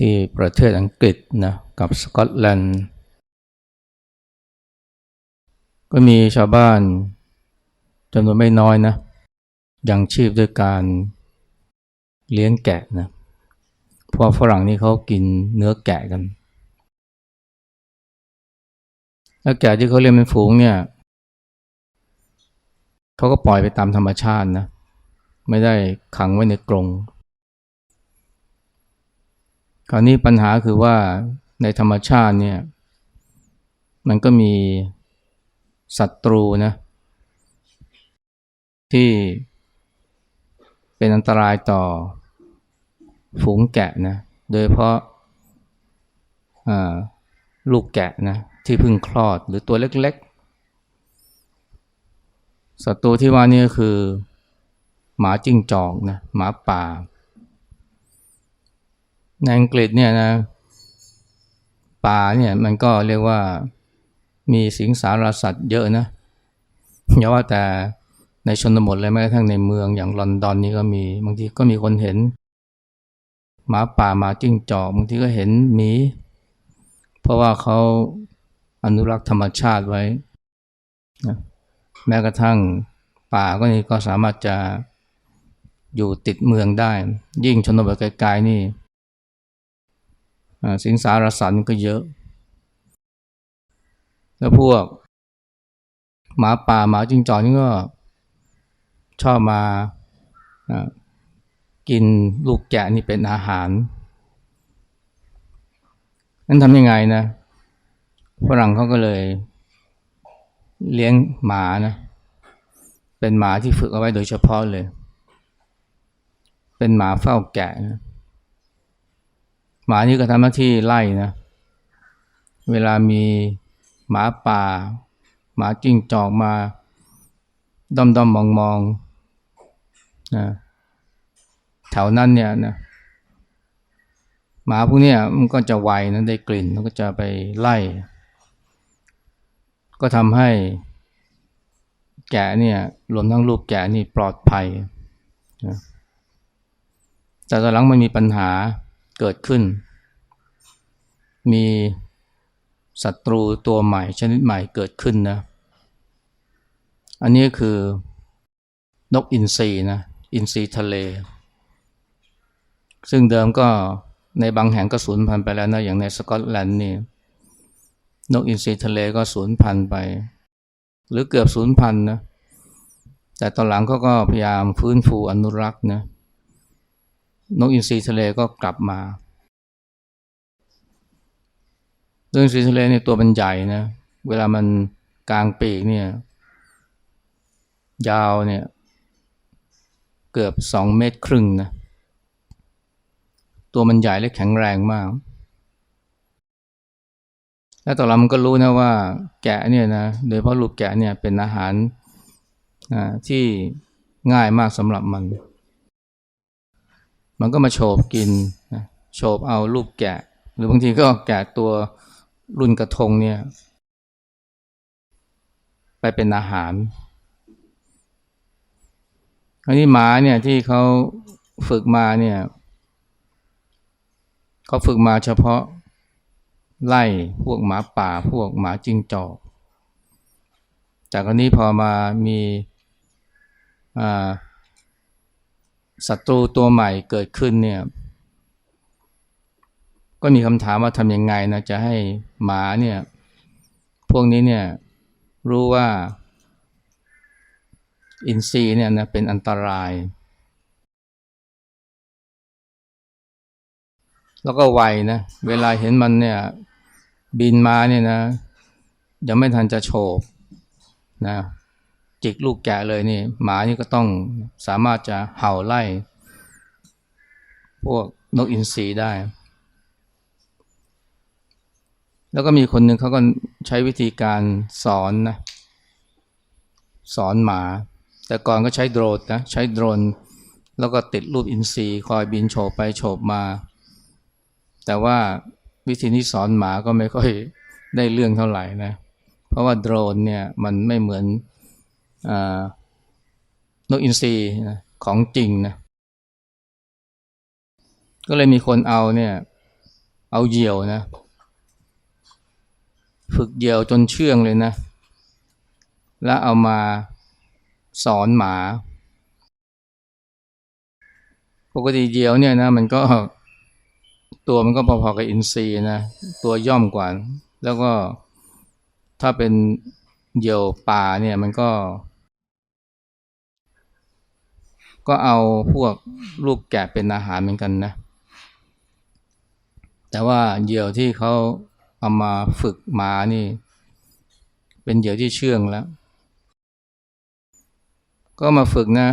ที่ประเทศอังกฤษนะกับสกอตแลนด์ ก็มีชาวบ้านจำนวนไม่น้อยนะยังชีพด้วยการเลี้ยงแกะนะเพราะฝรั่งนี่เขากินเนื้อแกะกันแล้วแกะที่เขาเลี้ยงเป็นฝูงเนี่ยเขาก็ปล่อยไปตามธรรมชาตินะไม่ได้ขังไว้ในกรง คราวนี้ปัญหาคือว่าในธรรมชาติเนี่ย มันก็มีศัตรูนะที่เป็นอันตรายต่อฝูงแกะนะ โดยเพราะลูกแกะนะที่เพิ่งคลอดหรือตัวเล็กๆศัตรูที่ว่านี่ก็คือ หมาจิ้งจอกนะหมาป่า ในอังกฤษเนี่ยนะป่าเนี่ยมันก็เรียกว่ามีสิงสารสัตว์เยอะนะอย่าว่าแต่ในชนบทเลยแม้กระทั่งในเมืองอย่างลอนดอนนี่ก็มีบางทีก็มีคนเห็น หมาป่าหมาจิ้งจอกบางทีก็เห็นหมี เพราะว่าเขาอนุรักษ์ธรรมชาติไว้นะแม้กระทั่งป่าก็นี่ก็สามารถจะอยู่ติดเมืองได้ ยิ่งชนบทไกลๆนี่ สิงสารสัตว์ก็เยอะ แล้วพวก หมาป่าหมาจิ้งจอกนี่ก็ชอบมากินลูกแกะนี่เป็นอาหาร นั้นทำยังไงนะฝรั่งเขาก็เลย เลี้ยงหมานะ เป็นหมาที่ฝึกเอาไว้โดยเฉพาะเลย เป็นหมาเฝ้าแกะนะ หมานี่ก็ทำหน้าที่ไล่นะ เวลามีหมาป่า หมาจิ้งจอกมาด้อมด้อมมองมองนะแถวนั้นเนี่ยนะหมาพวกนี้มันก็จะไวนะได้กลิ่นมันก็จะไปไล่ ก็ทำให้แกะเนี่ยรวมทั้งลูกแกะนี่ปลอดภัยนะแต่ตอนหลังมันมีปัญหา เกิดขึ้น มีศัตรูตัวใหม่ชนิดใหม่เกิดขึ้นนะ อันนี้คือนกอินทรีนะ อินทรีทะเล ซึ่งเดิมก็ในบางแห่งก็สูญพันธุ์ไปแล้วนะ อย่างในสกอตแลนด์นี่ นกอินทรีทะเลก็สูญพันธุ์ไป หรือเกือบสูญพันธุ์นะ แต่ตอนหลังเขาก็พยายามฟื้นฟูอนุรักษ์นะ นกอินทรีทะเลก็กลับมาเรื่องสีทะเลเนี่ยตัวมันใหญ่นะ เวลามันกลางปีกเนี่ย ยาวเนี่ย เกือบสองเมตรครึ่งนะ ตัวมันใหญ่และแข็งแรงมาก แล้วต่อมามันก็รู้นะว่า แกะเนี่ยนะ โดยเพราะลูกแกะเนี่ยเป็นอาหารที่ง่ายมากสำหรับมัน มันก็มาโฉบกินโฉบเอาลูกแกะ หรือบางทีก็แกะตัวรุ่นกระทงเนี่ย ไปเป็นอาหารอันนี้หมาเนี่ยที่เขาฝึกมาเนี่ยเขาฝึกมาเฉพาะไล่พวกหมาป่าพวกหมาจิงจอกจากอันนี้พอมามีอ่า ศัตรูตัวใหม่เกิดขึ้นเนี่ยก็มีคำถามว่าทำยังไงนะจะให้หมาเนี่ยพวกนี้เนี่ยรู้ว่าอินทรีย์เนี่ยนะเป็นอันตราย แล้วก็ไวนะเวลาเห็นมันเนี่ยบินมาเนี่ยนะยังไม่ทันจะโฉบนะ จิกลูกแกะเลยนี่หมานี่ก็ต้องสามารถจะเห่าไล่ พวกนกอินทรีได้ แล้วก็มีคนหนึ่งเขาก็ใช้วิธีการสอนนะสอนหมา แต่ก่อนก็ใช้โดรนนะใช้โดรนแล้วก็ติดรูปอินทรีคอยบินโฉบไปโฉบมา แต่ว่าวิธีนี้สอนหมาก็ไม่ค่อยได้เรื่องเท่าไหร่นะเพราะว่าโดรนเนี่ยมันไม่เหมือน นกอินทรีนะของจริงนะก็เลยมีคนเอาเนี่ยเอาเหยี่ยวนะ ฝึกเหยี่ยวจนเชื่องเลยนะ แล้วเอามาสอนหมา ปกติเหยี่ยวเนี่ยนะมันก็ตัวมันก็พอๆกับอินทรีนะ ตัวย่อมกว่า แล้วก็ถ้าเป็นเหยี่ยวป่าเนี่ยมันก็ ก็เอาพวกลูกแกะเป็นอาหารเหมือนกันนะ แต่ว่าเหยี่ยวที่เขาเอามาฝึกหมานี่ เป็นเหยี่ยวที่เชื่องแล้ว ก็มาฝึกนะ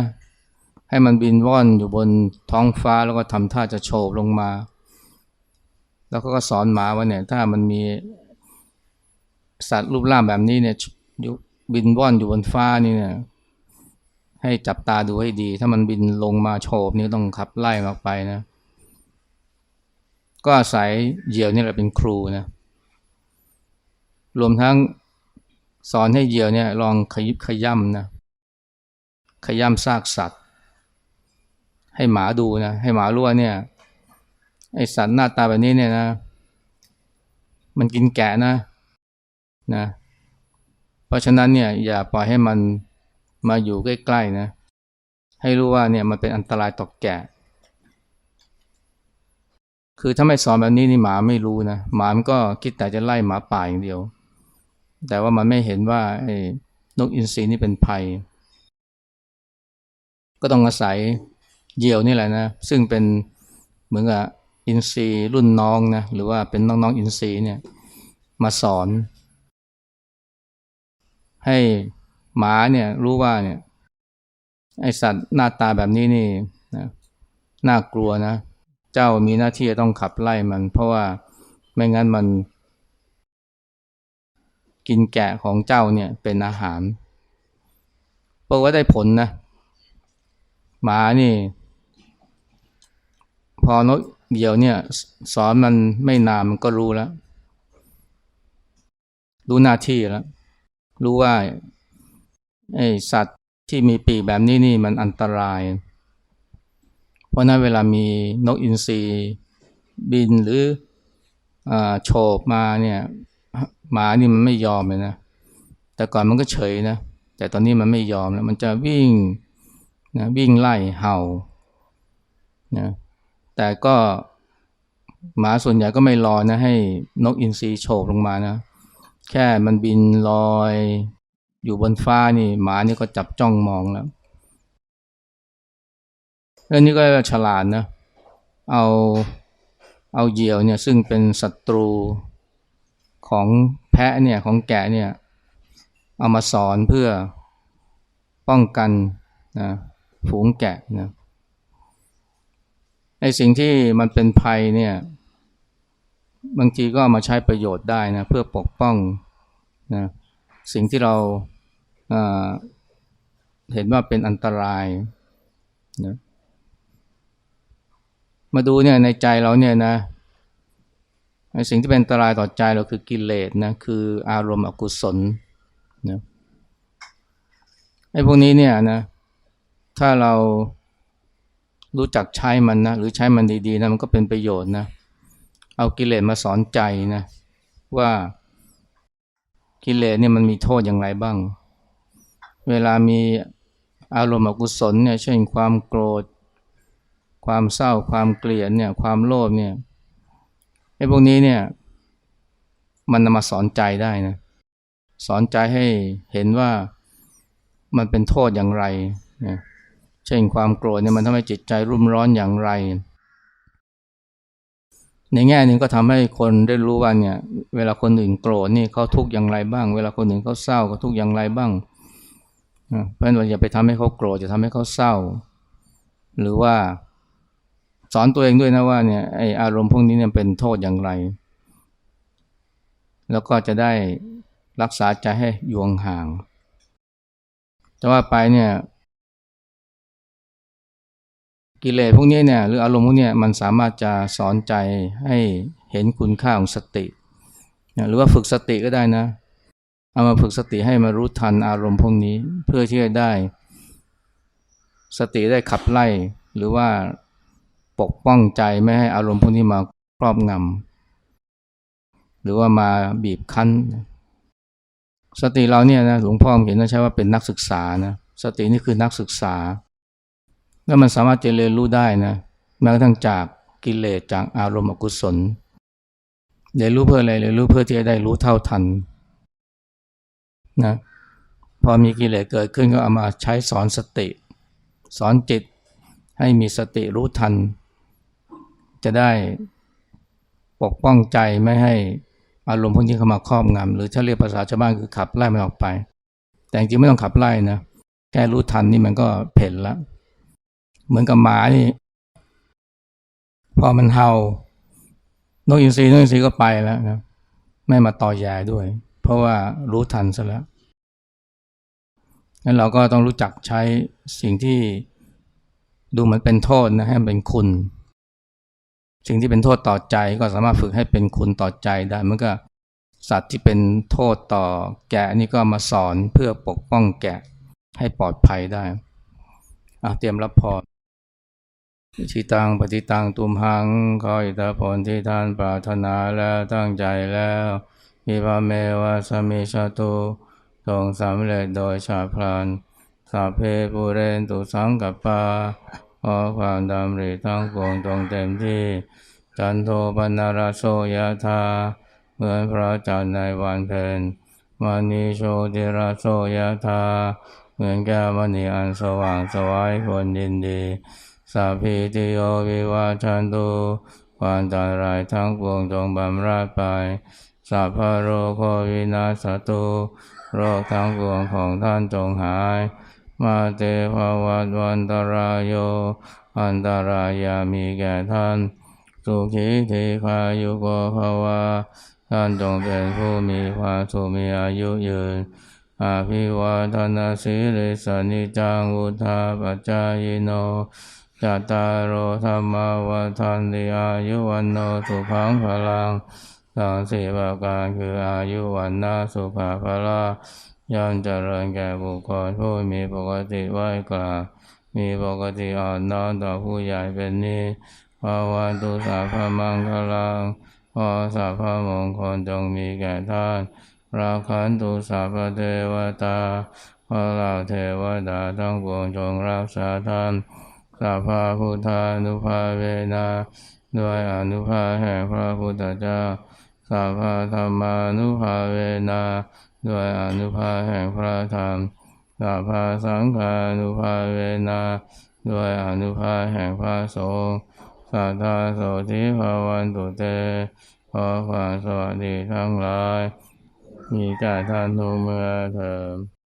ให้มันบินว่อนอยู่บนท้องฟ้าแล้วก็ทำท่าจะโฉบลงมา แล้วก็สอนหมาว่าเนี่ยถ้ามันมีสัตว์รูปร่างแบบนี้เนี่ยบินว่อนอยู่บนฟ้านี่เนี่ย ให้จับตาดูให้ดี ถ้ามันบินลงมาโฉบนี่ต้องขับไล่มันออกไปนะ ก็อาศัยเหยี่ยวนี่แหละเป็นครูนะ รวมทั้งสอนให้เหยี่ยวเนี่ยลองขยิบขย่ำนะ ขย่ำซากสัตว์ ให้หมาดูนะ ให้หมารู้ว่าเนี่ย ไอสัตว์หน้าตาแบบนี้เนี่ยนะ มันกินแกะนะนะ เพราะฉะนั้นเนี่ยอย่าปล่อยให้มัน มาอยู่ใกล้ๆนะ ให้รู้ว่าเนี่ยมันเป็นอันตรายต่อแกะ คือถ้าไม่สอนแบบนี้นี่หมาไม่รู้นะ หมามันก็คิดแต่จะไล่หมาป่าอย่างเดียว แต่ว่ามันไม่เห็นว่าไอ้นกอินทรีนี่เป็นภัย ก็ต้องอาศัยเหยี่ยวนี่แหละนะ ซึ่งเป็นเหมือนกับอินทรีรุ่นน้องนะ หรือว่าเป็นน้องๆอินทรีเนี่ยมาสอน ให้ หมาเนี่ยรู้ว่าเนี่ยไอสัตว์หน้าตาแบบนี้นี่นะน่ากลัวนะ เจ้ามีหน้าที่จะต้องขับไล่มัน เพราะว่าไม่งั้นมัน กินแกะของเจ้าเนี่ยเป็นอาหารเพราะว่าได้ผลนะ หมานี่ พอนกเหยี่ยวเนี่ย สอนมันไม่นานมันก็รู้แล้ว รู้หน้าที่แล้ว รู้ว่า ไอสัตว์ที่มีปีกแบบนี้นี่มันอันตราย เพราะนั้นเวลามีนกอินทรีบินหรืออโฉบมาเนี่ยหมานี่มันไม่ยอมเลยนะ แต่ก่อนมันก็เฉยนะ แต่ตอนนี้มันไม่ยอมแล้ว มันจะวิ่งนะวิ่งไล่เห่านะแต่ก็หมาส่วนใหญ่ก็ไม่รอนะให้นกอินทรีโฉบลงมานะ แค่มันบินลอย อยู่บนฟ้านี่หมานี่ก็จับจ้องมองแล้วเรื่องนี้ก็ฉลาดนะ เอาเอาเหยี่ยวเนี่ยซึ่งเป็นศัตรูของแพะเนี่ยของแกะเนี่ยเอามาสอนเพื่อป้องกันนะฝูงแกะนะไอสิ่งที่มันเป็นภัยเนี่ยบางทีก็ามาใช้ประโยชน์ได้นะเพื่อปกป้องนะ สิ่งที่เราเห็นว่าเป็นอันตรายนะมาดูเนี่ยในใจเราเนี่ยนะสิ่งที่เป็นอันตรายต่อใจเราคือกิเลสนะคืออารมณ์อกุศลนะไอ้พวกนี้เนี่ยนะถ้าเรารู้จักใช้มันนะหรือใช้มันดีๆนะมันก็เป็นประโยชน์นะเอากิเลสมาสอนใจนะว่า กิเลสเนี่ยมันมีโทษอย่างไรบ้าง เวลามีอารมณ์อกุศลเนี่ยเช่นความโกรธ ความเศร้าความเกลียดเนี่ยความโลภเนี่ยไอ้พวกนี้เนี่ยมันนำมาสอนใจได้นะสอนใจให้เห็นว่ามันเป็นโทษอย่างไรนะเช่นความโกรธเนี่ยมันทำให้จิตใจรุ่มร้อนอย่างไร ในแง่หนึ่งก็ทำให้คนได้รู้ว่าเนี่ย เวลาคนอื่นโกรธนี่เขาทุกข์อย่างไรบ้าง เวลาคนอื่นเขาเศร้าเขาทุกข์อย่างไรบ้างเพราะฉะนั้นอย่าไปทำให้เขาโกรธจะทำให้เขาเศร้า หรือว่าสอนตัวเองด้วยนะว่าเนี่ยไออารมณ์พวกนี้เนี่ยเป็นโทษอย่างไร แล้วก็จะได้รักษาใจให้ยู่ห่าง แต่ว่าไปเนี่ย กิเลสพวกนี้เนี่ยหรืออารมณ์พวกนี้มันสามารถจะสอนใจให้เห็นคุณค่าของสติ หรือว่าฝึกสติก็ได้นะ เอามาฝึกสติให้มารู้ทันอารมณ์พวกนี้เพื่อที่จะได้ สติได้ขับไล่ หรือว่าปกป้องใจไม่ให้อารมณ์พวกนี้มาครอบงำหรือว่ามาบีบคั้น สติเราเนี่ยนะหลวงพ่อเห็นนะใช่ว่าเป็นนักศึกษานะสตินี่คือนักศึกษา แล้วมันสามารถจะเรียนรู้ได้นะแม้กระทั่งจากกิเลสจากอารมณ์อกุศลเรียนรู้เพื่ออะไรเรียนรู้เพื่อที่จะได้รู้เท่าทันนะพอมีกิเลสเกิดขึ้นก็เอามาใช้สอนสติ สอนจิตให้มีสติรู้ทัน จะได้ปกป้องใจไม่ให้อารมณ์พวกนี้เข้ามาครอบงำหรือถ้าเรียกภาษาชาวบ้านคือขับไล่มันออกไป แต่จริงไม่ต้องขับไล่นะแค่รู้ทันนี่มันก็เพ่นละ เหมือนกับหมานี่ พอมันเห่านกอินทรีนกอินทรีก็ไปแล้วนะไม่มาต่อแย่ด้วย เพราะว่ารู้ทันซะแล้วงั้นเราก็ต้องรู้จักใช้สิ่งที่ดูเหมือนเป็นโทษนะให้มันเป็นคุณ สิ่งที่เป็นโทษต่อใจก็สามารถฝึกให้เป็นคุณต่อใจได้เมื่อก็สัตว์ที่เป็นโทษต่อแกะนี่ก็มาสอนเพื่อปกป้องแกะให้ปลอดภัยได้เตรียมรับพร ชิตังปฏิตังตุมหังขออิทธผลที่ท่านปรารถนาแล้วตั้งใจแล้วอิพาเมวะสมิชาตุทรงสำเร็จโดยชาพลันสัพเพปุเรนตุสังกัปปาขอความดำริทั้งปวงจงเต็มที่จันโทปนารโสยธาเหมือนพระจันทร์ในวันเพ็ญมานีโชติราโสยธาเหมือนแก้วมณีอันสว่างสวายคนดินดี สัพพิติโยวิวาชันตุความตายรายทั้งปวงจงบำราดไปสัพพะโรโควินาสตุโรคทั้งปวงของท่านจงหาย มาเตภวัตวันตรายโย อันตรายามีแก่ท่าน สุขีทีคายุโกภวาท่านจงเป็นผู้มีความสุขมีอายุยืน อาภิวาทนาสีริสนิจังุทาปจายโน จัตตารโอธรรมวัฏันติอายุวันโนสุขังพลังสองสี่ประการคืออายุวันนาสุภาพละย่อมเจริญแก่บุคคลผู้มีปกติไหวกลามีปกติอ่อนน้อมต่อผู้ใหญ่เป็นนิภาวันตุสาพมังคลังขอสัพมงคลจงมีแก่ท่าน ราคันตุสัพเทวตาขอเหล่าเทวดาทั้งปวงจงรักษาท่าน สัพพะพุทธานุภาเวนะด้วยอนุภาแห่งพระพุทธเจ้าสัพพะธรรมานุภาเวนะด้วยอนุภาแห่งพระธรรมสัพพะสังฆานุภาเวนะด้วยอนุภาแห่งพระสงฆ์สัทธาโสธิภาวันตุเตขอความสวัสดีทั้งหลาย มีแก่ท่านทุกเมื่อเถิด